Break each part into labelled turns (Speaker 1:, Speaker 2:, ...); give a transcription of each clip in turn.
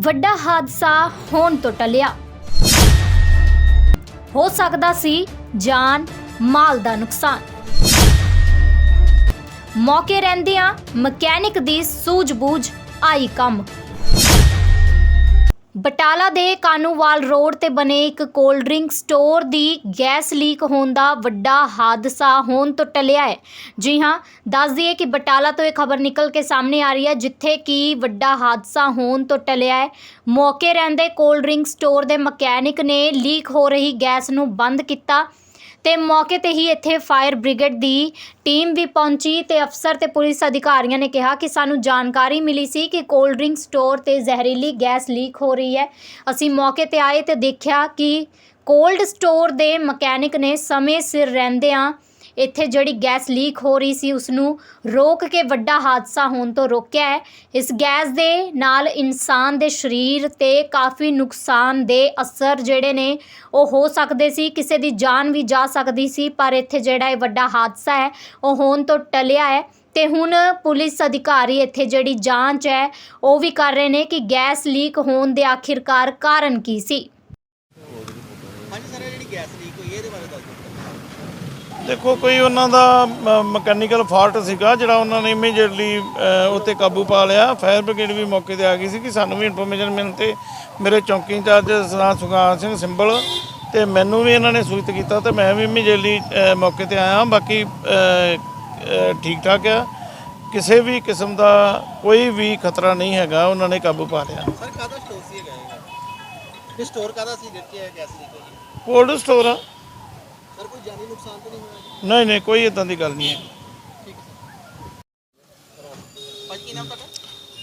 Speaker 1: ਵੱਡਾ ਹਾਦਸਾ ਹੋਣ ਤੋਂ ਟਲਿਆ। ਹੋ ਸਕਦਾ ਸੀ ਜਾਨ, ਮਾਲ ਦਾ ਨੁਕਸਾਨ। ਮੌਕੇ ਰਹਿੰਦਿਆਂ ਮਕੈਨਿਕ ਦੀ ਸੂਝ-ਬੂਝ ਆਈ ਕੰਮ। ਬਟਾਲਾ ਦੇ ਕਾਨੂੰਵਾਲ ਰੋਡ ਤੇ ਬਣੇ ਇੱਕ ਕੋਲਡ ਡਰਿੰਕ ਸਟੋਰ ਦੀ ਗੈਸ ਲੀਕ ਹੋਣ ਦਾ ਵੱਡਾ ਹਾਦਸਾ ਹੋਣ ਤੋਂ ਟਲਿਆ ਹੈ। ਜੀ ਹਾਂ, ਦੱਸ ਦਈਏ ਕਿ ਬਟਾਲਾ ਤੋਂ ਇਹ ਖਬਰ ਨਿਕਲ ਕੇ ਸਾਹਮਣੇ ਆ ਰਹੀ ਹੈ, ਜਿੱਥੇ ਕਿ ਵੱਡਾ ਹਾਦਸਾ ਹੋਣ ਤੋਂ ਟਲਿਆ ਹੈ। ਮੌਕੇ ਰਹਿੰਦੇ ਕੋਲਡ ਡਰਿੰਕ ਸਟੋਰ ਦੇ ਮਕੈਨਿਕ ਨੇ ਲੀਕ ਹੋ ਰਹੀ ਗੈਸ ਨੂੰ ਬੰਦ ਕੀਤਾ। ਤੇ ਮੌਕੇ ਤੇ ਹੀ ਇੱਥੇ ਫਾਇਰ ਬ੍ਰਿਗੇਡ ਦੀ ਟੀਮ ਵੀ ਪਹੁੰਚੀ ਤੇ ਅਫਸਰ ਤੇ ਪੁਲਿਸ ਅਧਿਕਾਰੀਆਂ ਨੇ ਕਿਹਾ ਕਿ ਸਾਨੂੰ ਜਾਣਕਾਰੀ ਮਿਲੀ ਸੀ ਕਿ ਕੋਲਡ ਡਰਿੰਕ ਸਟੋਰ ਤੇ ਜ਼ਹਿਰੀਲੀ ਗੈਸ ਲੀਕ ਹੋ ਰਹੀ ਹੈ। ਅਸੀਂ ਮੌਕੇ ਤੇ ਆਏ ਤੇ ਦੇਖਿਆ ਕਿ ਕੋਲਡ ਸਟੋਰ ਦੇ ਮਕੈਨਿਕ ਨੇ ਸਮੇਂ ਸਿਰ ਰਹਿੰਦਿਆਂ ਇੱਥੇ ਜਿਹੜੀ ਗੈਸ ਲੀਕ ਹੋ ਰਹੀ ਸੀ ਉਸ ਨੂੰ ਰੋਕ ਕੇ ਵੱਡਾ ਹਾਦਸਾ ਹੋਣ ਤੋਂ ਰੋਕਿਆ ਹੈ। ਇਸ ਗੈਸ ਦੇ ਨਾਲ ਇਨਸਾਨ ਦੇ ਸਰੀਰ ਤੇ ਕਾਫੀ ਨੁਕਸਾਨ ਦੇ ਅਸਰ ਜਿਹੜੇ ਨੇ, ਉਹ ਹੋ ਸਕਦੇ ਸੀ, ਕਿਸੇ ਦੀ ਜਾਨ ਵੀ ਜਾ ਸਕਦੀ ਸੀ, ਪਰ ਇੱਥੇ ਜਿਹੜਾ ਇਹ ਵੱਡਾ ਹਾਦਸਾ ਹੈ, ਉਹ ਹੋਣ ਤੋਂ ਟਲਿਆ ਹੈ। ਤੇ ਹੁਣ ਪੁਲਿਸ ਅਧਿਕਾਰੀ ਇੱਥੇ ਜਿਹੜੀ ਜਾਂਚ ਹੈ, ਉਹ ਵੀ ਕਰ ਰਹੇ ਨੇ ਕਿ ਗੈਸ ਲੀਕ ਹੋਣ ਦੇ ਆਖਿਰਕਾਰ ਕਾਰਨ ਕੀ ਸੀ।
Speaker 2: ਹਾਂਜੀ, ਸਰ, ਇਹ ਜਿਹੜੀ ਗੈਸ ਲੀਕ ਹੋਈ ਹੈ ਇਹਦੇ ਬਾਰੇ ਦੱਸ। ਦਿਓ
Speaker 3: ਦੇਖੋ ਕੋਈ ਉਹਨਾਂ ਦਾ ਮਕੈਨੀਕਲ ਫਾਲਟ ਸੀਗਾ ਜਿਹੜਾ ਉਹਨਾਂ ਨੇ ਇਮੀਡੀਏਟਲੀ ਉੱਤੇ ਕਾਬੂ ਪਾ ਲਿਆ। ਫਾਇਰ ਬ੍ਰਿਗੇਡ ਵੀ ਮੌਕੇ ਤੇ ਆ ਗਈ ਸੀ ਕਿ ਸਾਨੂੰ ਵੀ ਇਨਫੋਰਮੇਸ਼ਨ ਮਿਲਣ ਤੇ ਮੇਰੇ ਚੌਂਕੀ ਇੰਚਾਰਜ ਸਰਦਾਰ ਸੁਖਾਨ ਸਿੰਘ ਸਿੰਬਲ ਤੇ ਮੈਨੂੰ ਵੀ ਇਹਨਾਂ ਨੇ ਸੂਚਿਤ ਕੀਤਾ ਤੇ ਮੈਂ ਵੀ ਇਮੀਡੀਏਟਲੀ ਮੌਕੇ ਤੇ ਆਇਆ। ਬਾਕੀ ਠੀਕ ਠਾਕ ਆ। ਕਿਸੇ ਵੀ ਕਿਸਮ ਦਾ ਕੋਈ ਵੀ ਖਤਰਾ ਨਹੀਂ ਹੈਗਾ ਉਹਨਾਂ ਨੇ ਕਾਬੂ ਪਾ ਲਿਆ।
Speaker 2: ਸਰ ਕਾਹਦਾ ਸਟੋਰ ਸੀ ਹੈਗਾ ਇਹ ਸਟੋਰ ਕਾਹਦਾ ਸੀ? ਜਿੱਥੇ ਇਹ ਗੈਸ ਲੀਕ ਹੋਈ।
Speaker 3: ਕੋਲਡ ਸਟੋਰ ਆ।
Speaker 2: ਸਰ ਕੋਈ ਜਾਨੀ ਨੁਕਸਾਨ ਤਾਂ ਨਹੀਂ ਹੋਇਆ?
Speaker 3: ਨਹੀਂ ਨਹੀਂ ਕੋਈ ਇਦਾਂ ਦੀ ਗੱਲ ਨਹੀਂ ਹੈ।
Speaker 2: ਠੀਕ ਹੈ। ਸਰ ਭਾਈ ਕੀ ਨਾਮ ਤੁਹਾਡਾ?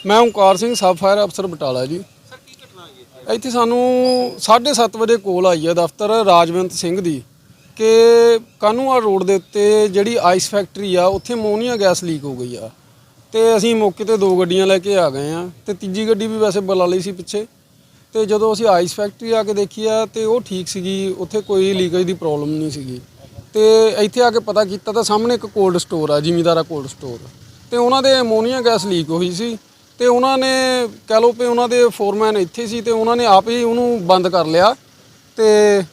Speaker 4: ਮੈਂ ਓਂਕਾਰ ਸਿੰਘ ਸਬ ਫਾਇਰ ਅਫਸਰ ਬਟਾਲਾ ਜੀ।
Speaker 2: ਸਰ ਕੀ ਘਟਨਾ ਹੋਈ ਹੈ?
Speaker 4: ਇੱਥੇ ਸਾਨੂੰ 7:30 ਵਜੇ ਕੋਲ ਆਈ ਹੈ ਦਫ਼ਤਰ ਰਾਜਵੰਤ ਸਿੰਘ ਦੀ ਕਿ ਕਾਨੂੰਵਾਲ ਰੋਡ ਦੇ ਉੱਤੇ ਜਿਹੜੀ ਆਈਸ ਫੈਕਟਰੀ ਆ ਉੱਥੇ ਅਮੋਨੀਆ ਗੈਸ ਲੀਕ ਹੋ ਗਈ ਆ। ਤੇ ਅਸੀਂ ਮੌਕੇ ਤੇ ਦੋ ਗੱਡੀਆਂ ਲੈ ਕੇ ਆ ਗਏ ਆ ਤੇ ਤੀਜੀ ਗੱਡੀ ਵੀ ਵੈਸੇ ਬੁਲਾ ਲਈ ਸੀ ਪਿੱਛੇ। ਤੇ ਜਦੋਂ ਅਸੀਂ ਆਈਸ ਫੈਕਟਰੀ ਆ ਕੇ ਦੇਖੀ ਆ, ਤੇ ਉਹ ਠੀਕ ਸੀਗੀ, ਉੱਥੇ ਕੋਈ ਲੀਕੇਜ ਦੀ ਪ੍ਰੋਬਲਮ ਨਹੀਂ ਸੀਗੀ। ਤੇ ਇੱਥੇ ਆ ਕੇ ਪਤਾ ਕੀਤਾ ਤਾਂ ਸਾਹਮਣੇ ਇੱਕ ਕੋਲਡ ਸਟੋਰ ਆ, ਜ਼ਿਮੀਦਾਰਾ ਕੋਲਡ ਸਟੋਰ ਤੇ ਉਹਨਾਂ ਦੇ ਅਮੋਨੀਆ ਗੈਸ ਲੀਕ ਹੋਈ ਸੀ, ਤੇ ਉਹਨਾਂ ਨੇ ਕਹਿ ਲਓ ਵੀ ਉਹਨਾਂ ਦੇ ਫੋਰਮੈਨ ਇੱਥੇ ਸੀ, ਤੇ ਉਹਨਾਂ ਨੇ ਆਪ ਹੀ ਉਹਨੂੰ ਬੰਦ ਕਰ ਲਿਆ। ਤੇ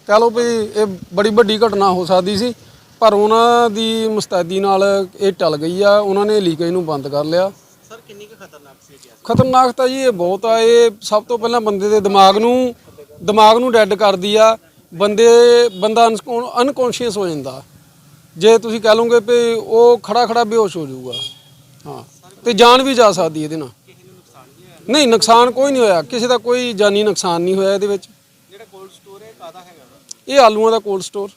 Speaker 4: ਕਹਿ ਲਓ ਵੀ ਇਹ ਬੜੀ ਵੱਡੀ ਘਟਨਾ ਹੋ ਸਕਦੀ ਸੀ, ਪਰ ਉਹਨਾਂ ਦੀ ਮੁਸਤੈਦੀ ਨਾਲ ਇਹ ਟਲ ਗਈ ਆ, ਉਹਨਾਂ ਨੇ ਲੀਕੇਜ ਨੂੰ ਬੰਦ ਕਰ ਲਿਆ।
Speaker 2: ਸਰ ਕਿੰਨੀ ਕੁ ਖਤਰਨਾਕ ਸੀ ਇਹ ਗੈਸ
Speaker 4: ਖਤਰਨਾਕ ਤਾਂ ਜੀ ਇਹ ਬਹੁਤ ਆ ਇਹ ਸਭ ਤੋਂ ਪਹਿਲਾਂ ਬੰਦੇ ਦੇ ਦਿਮਾਗ ਨੂੰ ਦਿਮਾਗ ਨੂੰ ਡੈਡ ਕਰਦੀ ਆ ਬੰਦੇ ਬੰਦਾ ਅਨਕੌਂਸ਼ੀਅਸ ਹੋ ਜਾਂਦਾ। ਜੇ ਤੁਸੀਂ ਕਹਿ ਲਓਗੇ ਵੀ ਉਹ ਖੜਾ ਖੜਾ ਬੇਹੋਸ਼ ਹੋ ਜਾਊਗਾ ਹਾਂ ਤੇ ਜਾਨ ਵੀ ਜਾ ਸਕਦੀ ਇਹਦੇ ਨਾਲ। ਨਹੀਂ ਨੁਕਸਾਨ ਕੋਈ ਨਹੀਂ ਹੋਇਆ ਕਿਸੇ ਦਾ ਕੋਈ ਜਾਨੀ ਨੁਕਸਾਨ ਨਹੀਂ ਹੋਇਆ ਇਹਦੇ ਵਿੱਚ।
Speaker 2: ਜਿਹੜਾ ਕੋਲਡ ਸਟੋਰ ਹੈ ਕਾਹਦਾ ਹੈਗਾ? ਵਾ?
Speaker 4: ਇਹ ਆਲੂਆਂ ਦਾ ਕੋਲਡ ਸਟੋਰ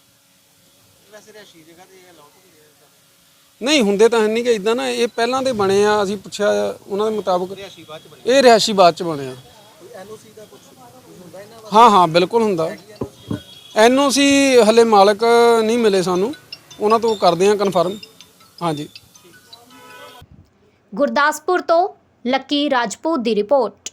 Speaker 2: ਵੈਸੇ ਰਿਹਾਇਸ਼ੀ ਜਗ੍ਹਾ ਤੇ ਇਹ ਅਲਾਉਡ ਨਹੀਂ,
Speaker 4: ਹੁੰਦੇ ਤਾਂ ਹੈ ਨਹੀਂ ਕਿ ਇਦਾਂ ਨਾ, ਇਹ ਪਹਿਲਾਂ ਦੇ ਬਣੇ ਆ, ਅਸੀਂ ਪੁੱਛਿਆ ਉਹਨਾਂ ਦੇ ਮੁਤਾਬਕ
Speaker 2: ਰਿਹਾਇਸ਼ੀ ਬਾਅਦ ਚ
Speaker 4: ਇਹ ਰਿਹਾਇਸ਼ੀ ਬਾਅਦ ਚ ਬਣੇ ਆ। ਹਾਂ ਹਾਂ, ਬਿਲਕੁਲ ਹੁੰਦਾ। ਐਨਓਸੀ ਹਲੇ ਮਾਲਕ ਨਹੀਂ ਮਿਲੇ ਸਾਨੂੰ, ਉਹਨਾਂ ਤੋਂ ਕਰਦੇ ਆ ਕਨਫਰਮ ਹਾਂਜੀ।
Speaker 1: ਗੁਰਦਾਸਪੁਰ ਤੋਂ ਲੱਕੀ ਰਾਜਪੂਤ ਦੀ ਰਿਪੋਰਟ।